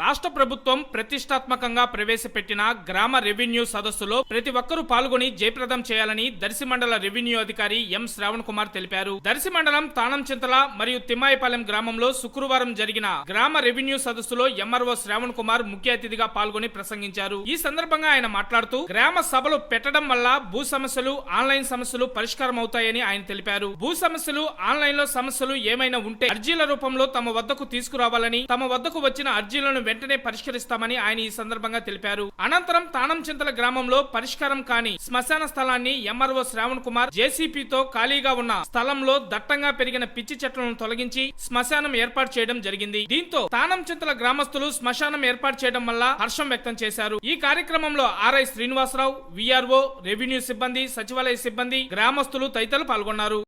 రాష్ట్ర ప్రభుత్వం ప్రతిష్టాత్మకంగా ప్రవేశపెట్టిన గ్రామ రెవెన్యూ సదస్సులో ప్రతి ఒక్కరూ పాల్గొని జయప్రదం చేయాలని దర్శి మండల రెవెన్యూ అధికారి ఎం శ్రావణ్ కుమార్ తెలిపారు. దర్శి మండలం తాణంచింతల మరియు తిమ్మాయిపాలెం గ్రామంలో శుక్రవారం జరిగిన గ్రామ రెవెన్యూ సదస్సులో ఎంఆర్ఓ శ్రావణ్ కుమార్ ముఖ్య అతిథిగా పాల్గొని ప్రసంగించారు. ఈ సందర్భంగా ఆయన మాట్లాడుతూ గ్రామ సభలు పెట్టడం వల్ల భూ సమస్యలు ఆన్లైన్ సమస్యలు పరిష్కారం అవుతాయని ఆయన తెలిపారు. భూ సమస్యలు ఆన్లైన్లో సమస్యలు ఏమైనా ఉంటే అర్జీల రూపంలో తమ వద్దకు తీసుకురావాలని తమ వద్దకు వచ్చిన అర్జీలను వెంటనే పరిష్కరిస్తామని ఆయన ఈ సందర్భంగా తెలిపారు. అనంతరం తానం చింతల గ్రామంలో పరిష్కారం కాని శ్మశాన స్థలాన్ని ఎంఆర్ఓ శ్రావణ్ కుమార్ జేసీపీతో ఖాళీగా ఉన్న స్థలంలో దట్టంగా పెరిగిన పిచ్చి చెట్లను తొలగించి శ్మశానం ఏర్పాటు చేయడం జరిగింది. దీంతో తానం చింతల గ్రామస్తులు శ్మశానం ఏర్పాటు చేయడం వల్ల హర్షం వ్యక్తం చేశారు. ఈ కార్యక్రమంలో ఆర్ఐ శ్రీనివాసరావు విఆర్ఓ రెవెన్యూ సిబ్బంది సచివాలయ సిబ్బంది గ్రామస్తులు తదితరులు పాల్గొన్నారు.